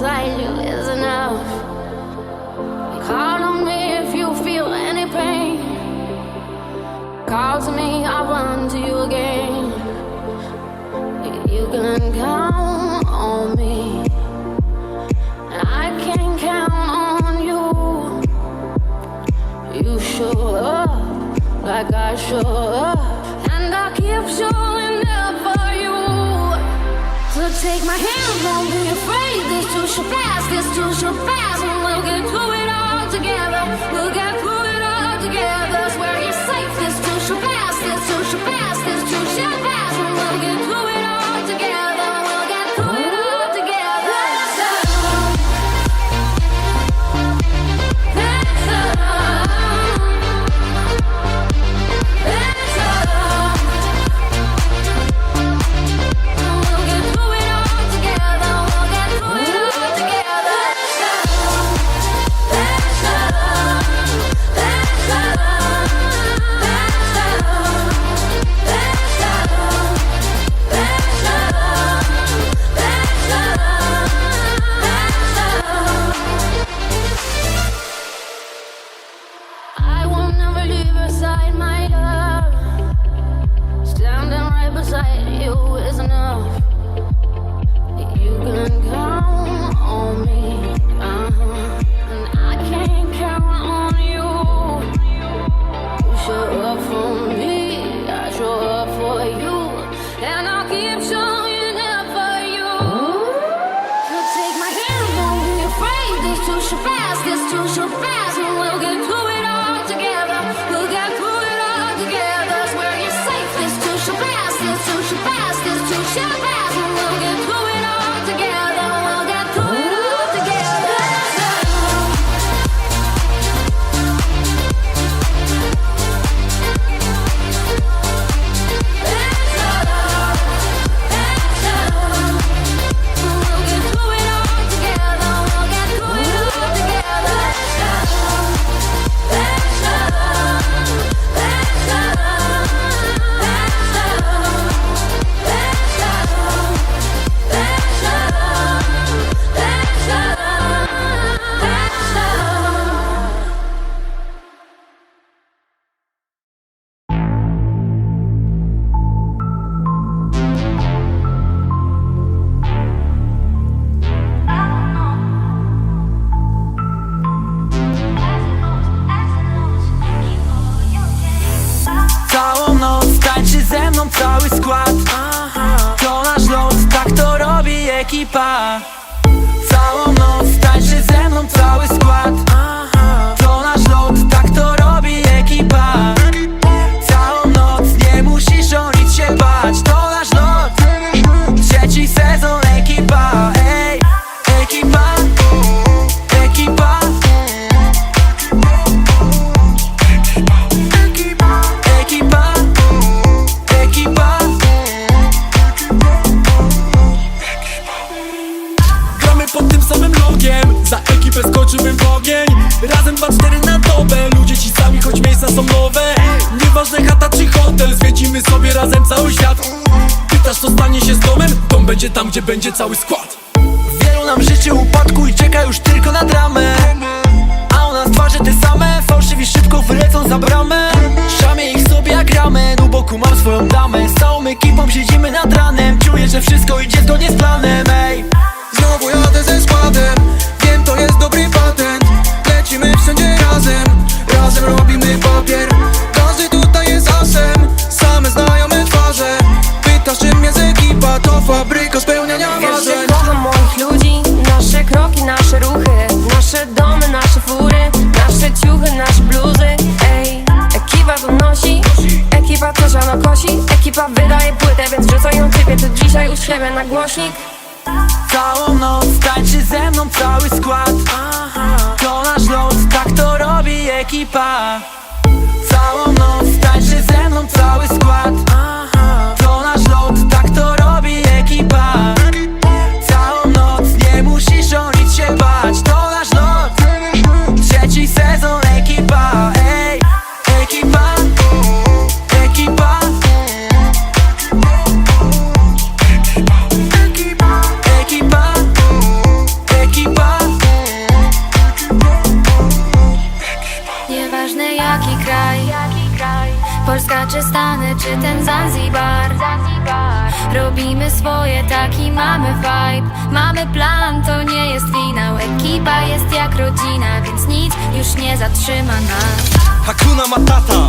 Right you is enough. Call on me if you feel any pain. Call to me, I'll run to you again. You can count on me. I can count on you. You show up like I show up. And I keep showing up for you. So take my hand. Too pass, this too shall pass. And we'll get through it Shut up! Robi choć miejsca są nowe. Nieważne chata czy hotel Zwiedzimy sobie razem cały świat. Pytasz co stanie się z domem? Dom będzie tam, gdzie będzie cały skład. Wielu nam życzy upadku i czeka już tylko na dramę. A u nas twarze te same Fałszywi szybko wylecą za bramę. Szamie ich sobie jak ramen U boku mam swoją damę. Z całą ekipą siedzimy nad ranem. Czuję, że wszystko idzie zgodnie z planem Ej, Znowu jadę ze składem. Wiem to jest dobry patent. Lecimy wszędzie razem Razem robimy papier. Każdy tutaj jest asem Same znajome twarze. Pytasz czym jest ekipa To fabryka spełniania Wiesz, że marzeń. kocham moich ludzi Nasze kroki, nasze ruchy Nasze domy, nasze fury Nasze ciuchy, nasze bluzy. Ej, ekipa to nosi Ekipa to żano kosi Ekipa wydaje płytę, więc wrzucają ciebie To dzisiaj u siebie na głośnik całą noc tańczy ze mną cały skład. To nasz los, tak to robi ekipa. Całą noc tańczy ze mną cały skład mamy vibe Mamy plan, to nie jest finał Ekipa jest jak rodzina, więc nic już nie zatrzyma nas. Hakuna Matata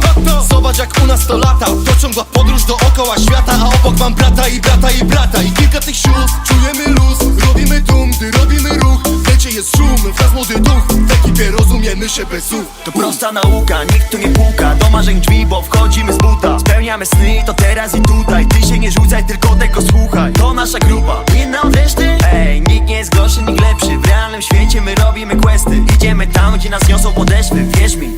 Zobacz jak u nas to lata. To ciągła podróż dookoła świata A obok mam brata i brata i brata. I kilka tych sióstr Czujemy luz, robimy tłum, się bez słów. To prosta nauka, nikt tu nie puka. Do marzeń drzwi, bo wchodzimy z buta. Spełniamy sny, to teraz i tutaj. Ty się nie rzucaj, tylko tego słuchaj. To nasza grupa, inna od reszty? Ej, nikt nie jest gorszy, nikt lepszy. W realnym świecie my robimy questy. Idziemy tam, gdzie nas niosą podeszwy. Wierz mi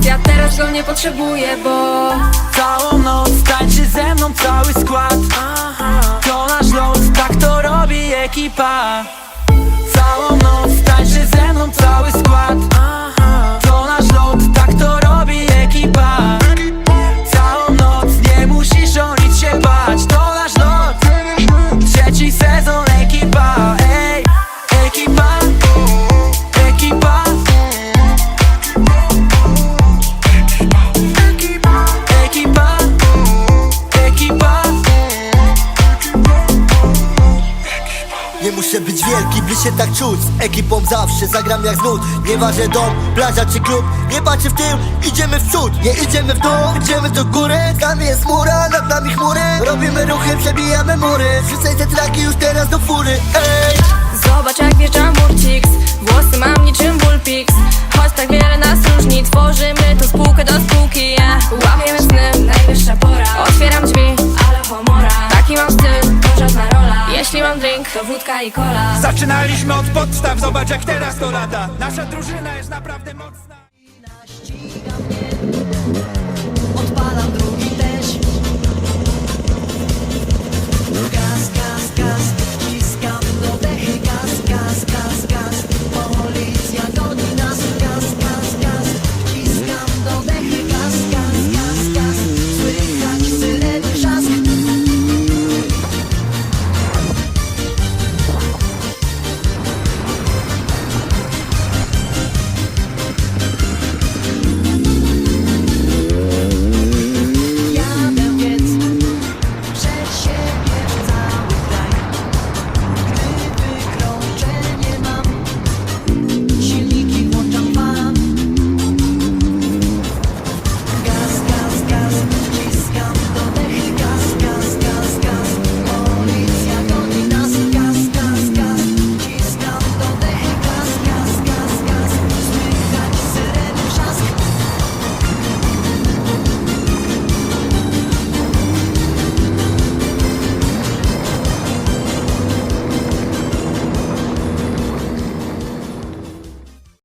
kwestia Teraz go nie potrzebuję, bo Całą noc tańczy ze mną cały skład. To nasz los, tak to robi ekipa. Całą noc tańczy ze mną cały skład Muszę być wielki, by się tak czuć. Z ekipą zawsze zagram jak znud Nieważne dom, plaża czy klub Nie patrzę w tył, idziemy w przód Nie idziemy w dół, idziemy do góry Tam jest mura, nad nami chmury. Robimy ruchy, przebijamy mury. Wrzucaj te traki już teraz do fury Ej! Zobacz jak wjeżdża Murcix Włosy mam niczym Bullpix Choć tak wiele nas różni Tworzymy tu spółkę do spółki yeah. Łapiemy sny, Jeśli mam drink, to wódka i cola Zaczynaliśmy od podstaw, zobacz jak teraz to lata Nasza drużyna jest naprawdę mocna